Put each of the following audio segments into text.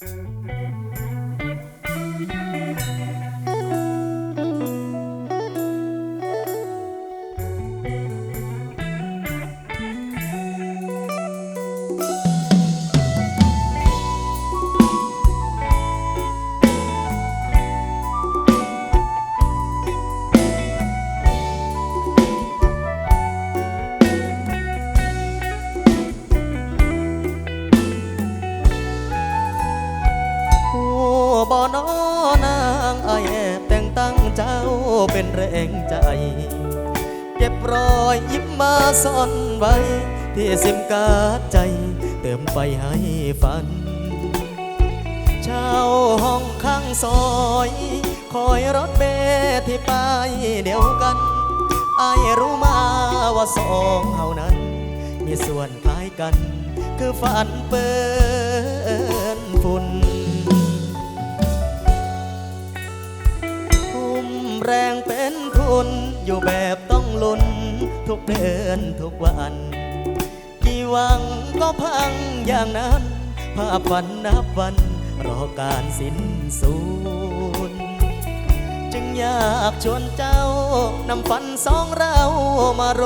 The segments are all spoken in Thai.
ผู้ เก็บรอยยิ้มมาซ่อนไว้ ที่สิมการ์ดใจ เติมไฟให้ฝัน เช่าห้องข้างซอย คอยรถเมล์ที่ไปเดียวกันไอรู้มาว่าสองเฮานั้น มีส่วนคล้ายกัน คือฝันเปิ้นฝุ่นทุ่มแรงเป็น ทุนอยู่แบบต้องลุ้นทุกเดือนทุกวันกี่วังก็พังอย่างนั้นภาพฝันนับวันรอการสิ้นสูญจึงอยากชวนเจ้านำฝันสองเรามาร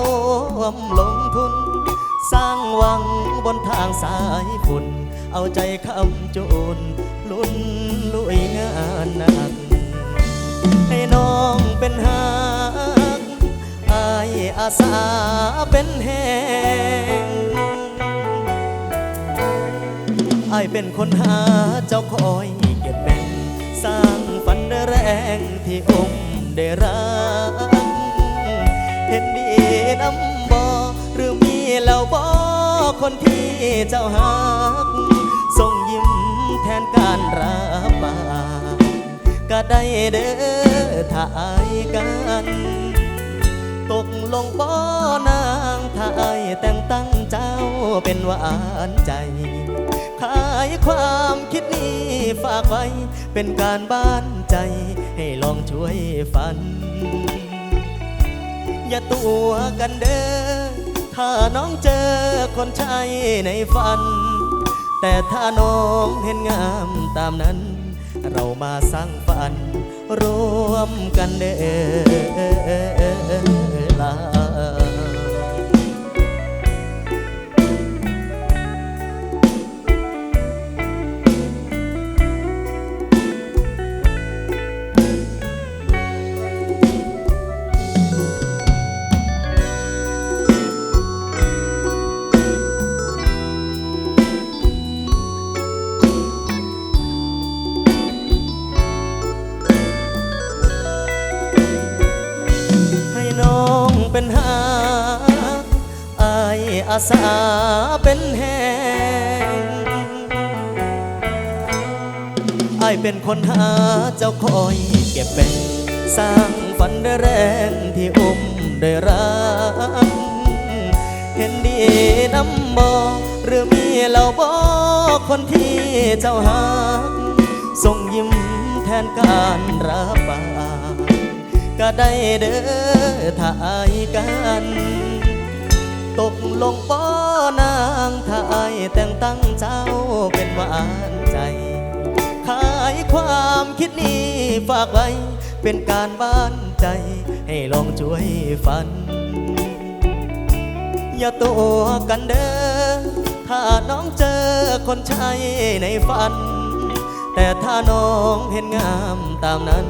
วมลงทุน สร้างวังบนทางสายฝุ่น เอาใจคำจูนลุ้นลุยงานนักให้ น้องเป็นหากอายอาสาเป็นแหงอายเป็นคนหาเจ้าคอยเก็บแบ่งสร้างฝันแรงที่อมได้รักเห็นดีน้ำบอหรือมีแล้วบอคนที่เจ้าหักส่งยิ้มแทนการรับบาป ก็ได้เด้อถ้าอายกัน ตกลงบ่นางถ้าอายแต่งตั้งเจ้าเป็นหวานใจขายความคิดนี้ฝากไว้ เป็นการบ้านใจ ให้ลองช่วยฝัน อย่าตัวกันเด้อถ้าน้องเจอคนใช่ในฝัน แต่ถ้าน้องเห็นงามตามนั้น เรามาสร้างฝัน ร่วมกันเด้อลา อาสาเป็นแหงไอเป็นคนหาเจ้าคอยเก็บแบ่งสร้างฝันได้แรงที่อุ้มได้รักเห็นดีน้ำบอหรือมีเหล่าบอคนที่เจ้าหักส่งยิ้มแทนการรับบาปก็ได้เด้อถ้าอายกัน ตกลงป้อนางถ้าอายแต่งตั้งเจ้าเป็นหวานใจ ขายความคิดนี้ฝากไว้ เป็นการบ้านใจ ให้ลองช่วยฝัน อย่าตัวกันเด้อถ้าน้องเจอคนใช่ในฝัน แต่ถ้าน้องเห็นงามตามนั้น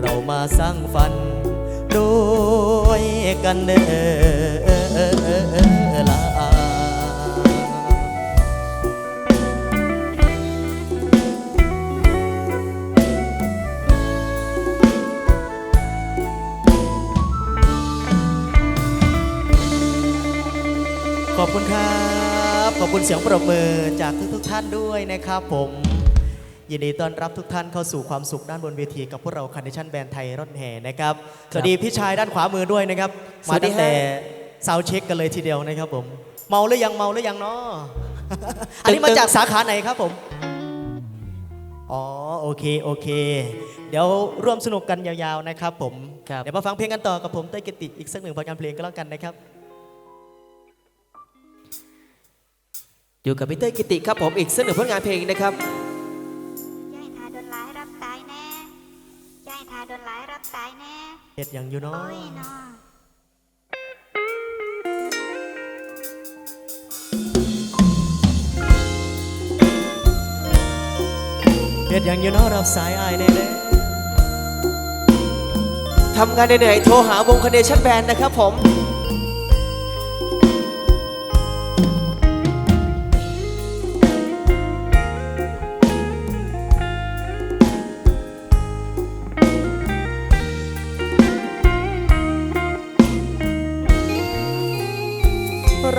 เรามาสร้างฝันด้วยกันเด้อ ลาขอบคุณครับ ขอบคุณเสียงปรบมือจากทุกๆทท่านด้วยนะครับผม ยินดีต้อนรับทุกท่านเข้าสู่ความสุขด้านบนเวทีกับพวกเราคันดิชันแบรนด์ไทยรถแห่นะครับ สวัสดีพี่ชายด้านขวามือด้วยนะครับ มาตั้งแต่ ซาวเช็คกันเลยทีเดียวนะครับผม เมาหรือยังเมาหรือยังเนาะอันนี้มาจากสาขาไหนครับผม อ๋อโอเคโอเค เดี๋ยวร่วมสนุกกันยาวๆนะครับผม เดี๋ยวมาฟังเพลงกันต่อกับผมเต้ยกิติอีกสักหนึ่งผลงานเพลงก็แล้วกันนะครับอยู่กับพี่เต้กิติครับผมอีกสักหนึ่งผลงานเพลงนะครับย่ายทาโดนหลายรับสายแน่ย่ายทาโดนหลายรับสายแน่เด็ดอย่างอยู่เนาะ รับสายอายแน่เด้ทำงานเหนื่อยๆโทรหาวงคอนเดชั่นแบนนะครับผม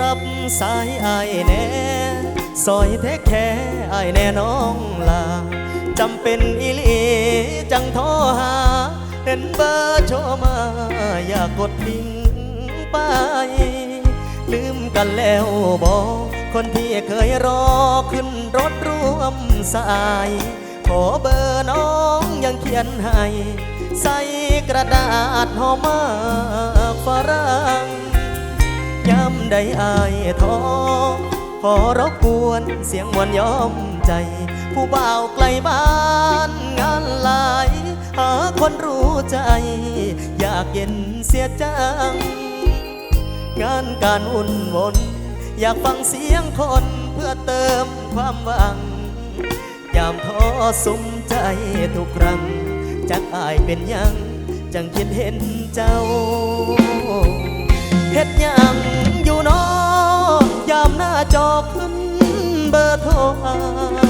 รับสายอายแน่ซอยแท้แค่อายแน่น้องลา จำเป็นอีหลีจังโทรหาเห็นเบอร์โชว์มาอยากกดทิ้งไป ลืมกันแล้วบอกคนที่เคยรอขึ้นรถร่วมสาย ขอเบอร์น้องยังเขียนให้ ใส่กระดาษห่อมาฝรั่งย้ำได้อายท้อขอรบกวนเสียงมวนยอมใจ ผู้บ่าวไกลบ้านงานหลาย หาคนรู้ใจ อยากเย็นเสียจัง งานการอุ่นวนอยากฟังเสียงคนเพื่อเติมความหวัง ยามท้อสุมใจทุกครั้งจักอายเป็นยัง จังคิดเห็นเจ้าเฮ็ดยังอยู่นอยามหน้าจอขึ้นเบอร์โทร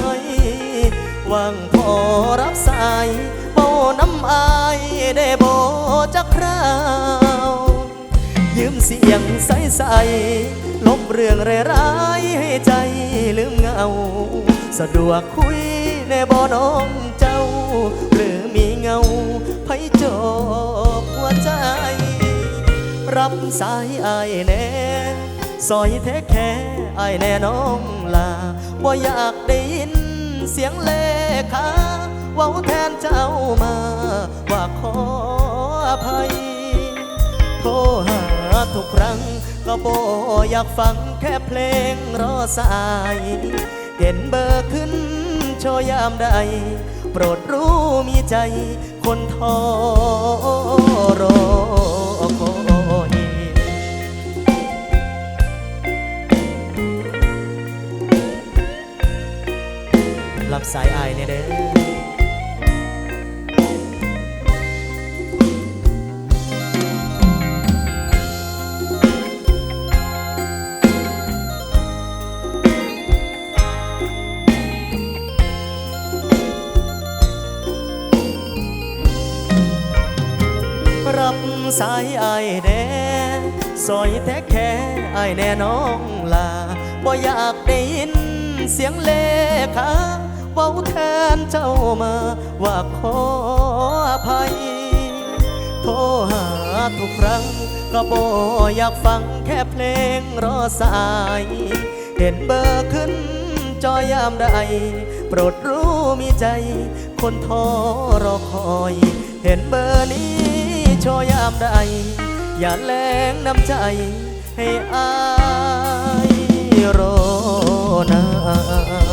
อายหวังพอรับสายเบาน้ำอายได้บจักคราว ยืมเสียงใสๆลบเรื่องร้ายให้ใจลืมเงา สะดวกคุยในบ่น้องเจ้า หรือมีเงาไผจบหัวใจ รับสายอายแน่ซอยแท้แค่อายแน่น้องลาบ่อยากได้ยินเสียงเล ขาเว้าแทนเจ้ามา ว่าขออภัย โทรหาทุกครั้งก็บอยากฟังแค่เพลงรอสาย เห็นเบอร์ขึ้นโชยามใด โปรดรู้มีใจคนทอรอคอย รับสายอายเนี่ยเด้อรับสายไอแน่ซอยแท้แค่ไอแน่น้องลาบ่อยากได้ยินเสียงเลขา เว้าแทนเจ้ามาว่าขออภัย โทรหาทุกครั้งก็บ่อยากฟังแค่เพลงรอสาย เห็นเบอร์ขึ้นจอยามใด โปรดรู้มีใจ คนทอรอคอย เห็นเบอร์นี้โชยามใด อย่าแรงน้ำใจให้อายรอนาน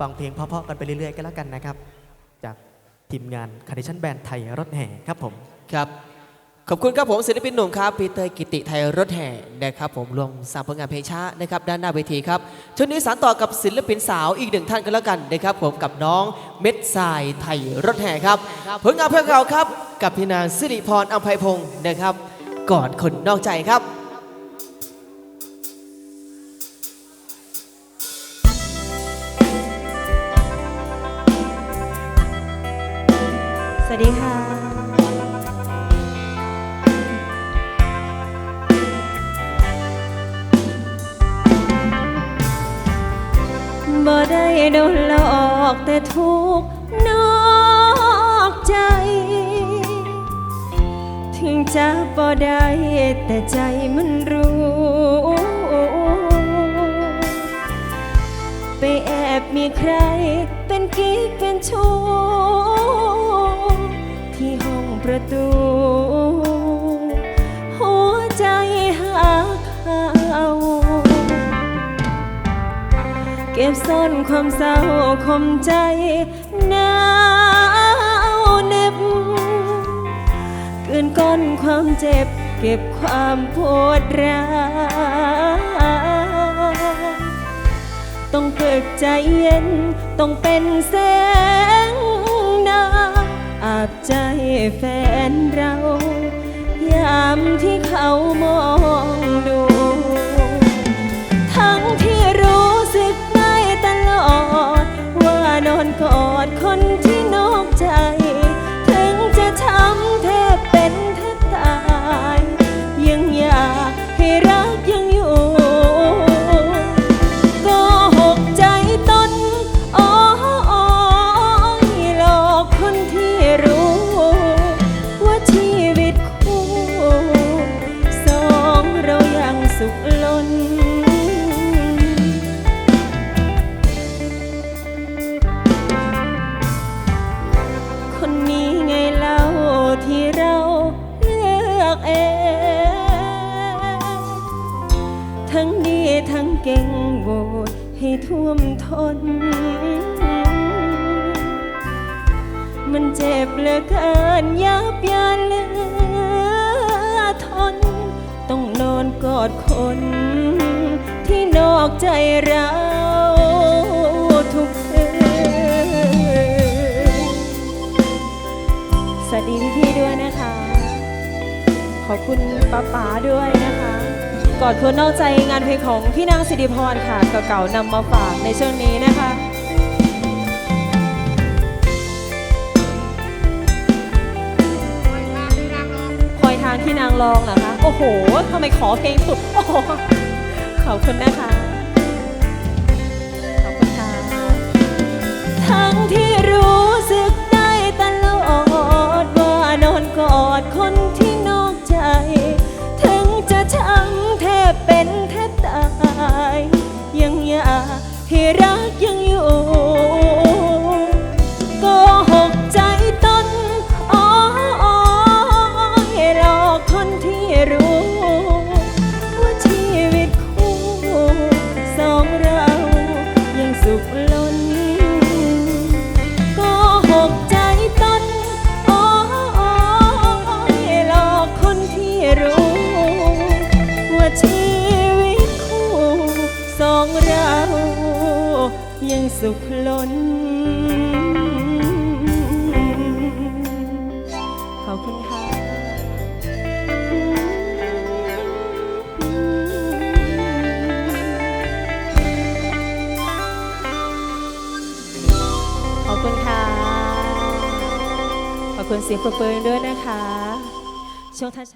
ฟังเพลงเพราะๆกันไปเรื่อยๆ กันแล้วกันนะครับ จากทีมงานคาร์ดิชันแบนด์ไทยรถแห่ครับผมครับ ขอบคุณครับผมศิลปินหนุ่มครับปีเตอร์กิติไทยรถแห่นะครับผมรวมสร้างผลงานเพลงช้านะครับด้านหน้าเวทีครับช่วงนี้สารต่อกับศิลปินสาวอีกหนึ่งท่านกันแล้วกันนะครับผมกับน้องเม็ดทรายไทยรถแห่ครับผลงานเพลงเก่าครับกับพี่นางสิริพรอัมไพพงศ์นะครับก่อนคนนอกใจครับ บ่ได้โดนหลอกแต่ทุกนอกใจ ถึงจะบ่ได้แต่ใจมันรู้ ไปแอบมีใครเป็นกิ๊กเป็นชู้ที่ห้องประตู บซ่อนความเศร้าคมใจหนาวเน็บกืนก้อนความเจ็บ เก็บความปวดร้าวต้องฝึกใจเย็น ต้องเป็นแสงดาอาบใจแฟนเรา ยามที่เขามอง เก่งโบดให้ท่วมทน มันเจ็บเหลือเกินยับยันเหลือทน ต้องนอนกอดคน ที่นอกใจเราทุกคืนสวัสดีพี่ๆด้วยนะคะ ขอบคุณป้าป๋าด้วยนะคะ กอดคนนอกใจงานเพลงของพี่นางสิริพรค่ะเก่าๆนำมาฝากในช่วงนี้นะคะคอยทางที่นางรองเหรอคะโอ้โหทำไมขอเพลงสุดโอ้โหขอบคุณนะคะขอบคุณค่ะทั้งที่รู้ ยังสุขล้น ขอบคุณค่ะขอบคุณค่ะ ขอบคุณเสียงปรบมือด้วยนะคะ ช่วงท้ายๆ